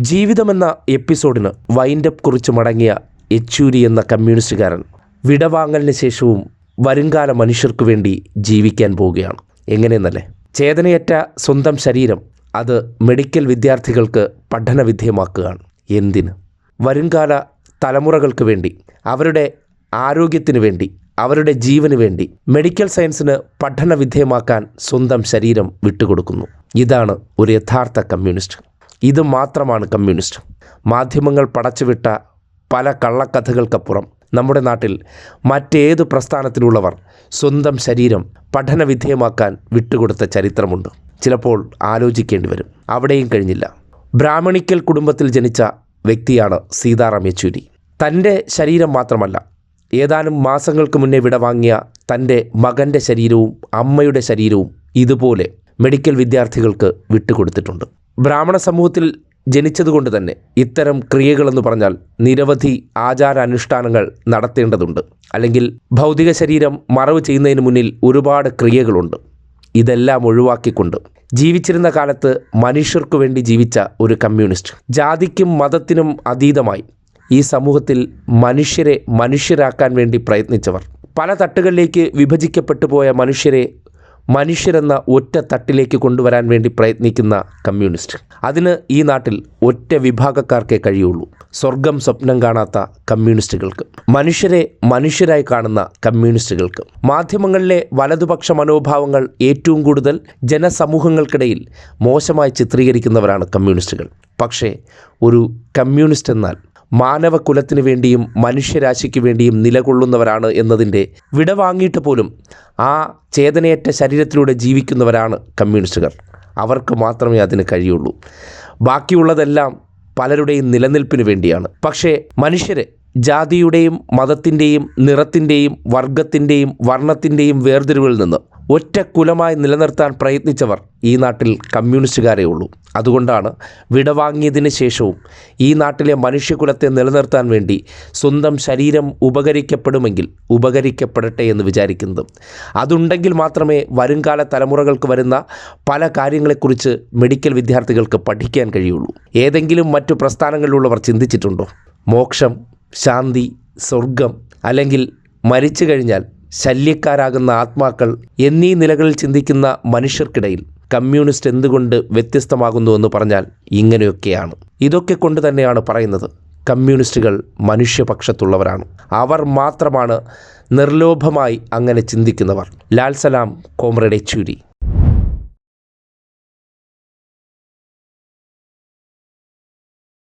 ജീവിതമെന്ന എപ്പിസോഡിന് wind up കുറിച്ച് മടങ്ങിയ യെച്ചൂരി എന്ന കമ്മ്യൂണിസ്റ്റുകാരൻ വിടവാങ്ങലിന് ശേഷവും വരുംകാല മനുഷ്യർക്കു വേണ്ടി ജീവിക്കാൻ പോവുകയാണ്. എങ്ങനെയെന്നല്ലേ? ചേതനയറ്റ സ്വന്തം ശരീരം അത് മെഡിക്കൽ വിദ്യാർത്ഥികൾക്ക് പഠന വിധേയമാക്കുകയാണ് എന്തിന്? വരുംകാല തലമുറകൾക്ക് വേണ്ടി അവരുടെ ആരോഗ്യത്തിന് വേണ്ടി അവരുടെ ജീവന് വേണ്ടി മെഡിക്കൽ സയൻസിന് പഠന വിധേയമാക്കാൻ സ്വന്തം ശരീരം വിട്ടുകൊടുക്കുന്നു. ഇതാണ് ഒരു യഥാർത്ഥ കമ്മ്യൂണിസ്റ്റ്. ഇത് മാത്രമാണ് കമ്മ്യൂണിസ്റ്റ്. മാധ്യമങ്ങൾ പടച്ചുവിട്ട പല കള്ളക്കഥകൾക്കപ്പുറം നമ്മുടെ നാട്ടിൽ മറ്റേത് പ്രസ്ഥാനത്തിലുള്ളവർ സ്വന്തം ശരീരം പഠനവിധേയമാക്കാൻ വിട്ടുകൊടുത്ത ചരിത്രമുണ്ട്. ചിലപ്പോൾ ആലോചിക്കേണ്ടി വരും. അവിടെയും കഴിഞ്ഞില്ല. ബ്രാഹ്മണിക്കൽ കുടുംബത്തിൽ ജനിച്ച വ്യക്തിയാണ് സീതാറാം യെച്ചൂരി. തന്റെ ശരീരം മാത്രമല്ല ഏതാനും മാസങ്ങൾക്ക് മുന്നേ വിടവാങ്ങിയ തന്റെ മകന്റെ ശരീരവും അമ്മയുടെ ശരീരവും ഇതുപോലെ മെഡിക്കൽ വിദ്യാർത്ഥികൾക്ക് വിട്ടുകൊടുത്തിട്ടുണ്ട്. ബ്രാഹ്മണ സമൂഹത്തിൽ ജനിച്ചതുകൊണ്ട് തന്നെ ഇത്തരം ക്രിയകളെന്ന് പറഞ്ഞാൽ നിരവധി ആചാരാനുഷ്ഠാനങ്ങൾ നടത്തേണ്ടതുണ്ട്. അല്ലെങ്കിൽ ഭൗതിക ശരീരം മറവ് ചെയ്യുന്നതിന് മുന്നിൽ ഒരുപാട് ക്രിയകളുണ്ട്. ഇതെല്ലാം ഒഴിവാക്കിക്കൊണ്ട് ജീവിച്ചിരുന്ന കാലത്ത് മനുഷ്യർക്കു വേണ്ടി ജീവിച്ച ഒരു കമ്മ്യൂണിസ്റ്റ്. ജാതിക്കും മതത്തിനും അതീതമായി ഈ സമൂഹത്തിൽ മനുഷ്യരെ മനുഷ്യരാക്കാൻ വേണ്ടി പ്രയത്നിച്ചവർ. പല തട്ടുകളിലേക്ക് വിഭജിക്കപ്പെട്ടു പോയ മനുഷ്യരെ മനുഷ്യരെന്ന ഒറ്റ തട്ടിലേക്ക് കൊണ്ടുവരാൻ വേണ്ടി പ്രയത്നിക്കുന്ന കമ്മ്യൂണിസ്റ്റ്. അതിന് ഈ നാട്ടിൽ ഒറ്റ വിഭാഗക്കാർക്കേ കഴിയുള്ളൂ. സ്വർഗം സ്വപ്നം കാണാത്ത കമ്മ്യൂണിസ്റ്റുകൾക്ക്. മനുഷ്യരെ മനുഷ്യരായി കാണുന്ന കമ്മ്യൂണിസ്റ്റുകൾക്ക്. മാധ്യമങ്ങളിലെ വലതുപക്ഷ മനോഭാവങ്ങൾ ഏറ്റവും കൂടുതൽ ജനസമൂഹങ്ങൾക്കിടയിൽ മോശമായി ചിത്രീകരിക്കുന്നവരാണ് കമ്മ്യൂണിസ്റ്റുകൾ. പക്ഷേ ഒരു കമ്മ്യൂണിസ്റ്റ് എന്നാൽ മാനവകുലത്തിന് വേണ്ടിയും മനുഷ്യരാശിക്ക് വേണ്ടിയും നിലകൊള്ളുന്നവരാണ് എന്നതിന്റെ വിടവാങ്ങിയിട്ട് പോലും ആ ചേതനയേറ്റ ശരീരത്തിലൂടെ ജീവിക്കുന്നവരാണ് കമ്മ്യൂണിസ്റ്റുകാർ. അവർക്ക് മാത്രമേ അതിന് കഴിയുള്ളൂ. ബാക്കിയുള്ളതെല്ലാം പലരുടെയും നിലനിൽപ്പിന് വേണ്ടിയാണ്. പക്ഷേ മനുഷ്യരെ ജാതിയുടെയും മതത്തിന്റെയും നിറത്തിന്റെയും വർഗത്തിന്റെയും വർണത്തിന്റെയും വേർതിരിവിൽ നിന്ന് ഒറ്റ കുലമായി നിലനിർത്താൻ പ്രയത്നിച്ചവർ ഈ നാട്ടിൽ കമ്മ്യൂണിസ്റ്റുകാരേ ഉള്ളൂ. അതുകൊണ്ടാണ് വിടവാങ്ങിയതിന് ശേഷവും ഈ നാട്ടിലെ മനുഷ്യകുലത്തെ നിലനിർത്താൻ വേണ്ടി സ്വന്തം ശരീരം ഉപകരിക്കപ്പെടുമെങ്കിൽ ഉപകരിക്കപ്പെടട്ടെ എന്ന് വിചാരിക്കുന്നത്. അതുണ്ടെങ്കിൽ മാത്രമേ വരുംകാല തലമുറകൾക്ക് വരുന്ന പല കാര്യങ്ങളെക്കുറിച്ച് മെഡിക്കൽ വിദ്യാർത്ഥികൾക്ക് പഠിക്കാൻ കഴിയുള്ളൂ. ഏതെങ്കിലും മറ്റു പ്രസ്ഥാനങ്ങളിലുള്ളവർ ചിന്തിച്ചിട്ടുണ്ടോ? മോക്ഷം ശാന്തി സ്വർഗം അല്ലെങ്കിൽ മരിച്ചു കഴിഞ്ഞാൽ ശല്യക്കാരാകുന്ന ആത്മാക്കൾ എന്നീ നിലകളിൽ ചിന്തിക്കുന്ന മനുഷ്യർക്കിടയിൽ കമ്മ്യൂണിസ്റ്റ് എന്തുകൊണ്ട് വ്യത്യസ്തമാകുന്നു എന്ന് പറഞ്ഞാൽ ഇങ്ങനെയൊക്കെയാണ്. ഇതൊക്കെ കൊണ്ട് തന്നെയാണ് പറയുന്നത്. കമ്മ്യൂണിസ്റ്റുകൾ മനുഷ്യപക്ഷത്തുള്ളവരാണ്. അവർ മാത്രമാണ് നിർലോഭമായി അങ്ങനെ ചിന്തിക്കുന്നവർ. ലാൽ സലാം കോമ്രേഡ് യെച്ചൂരി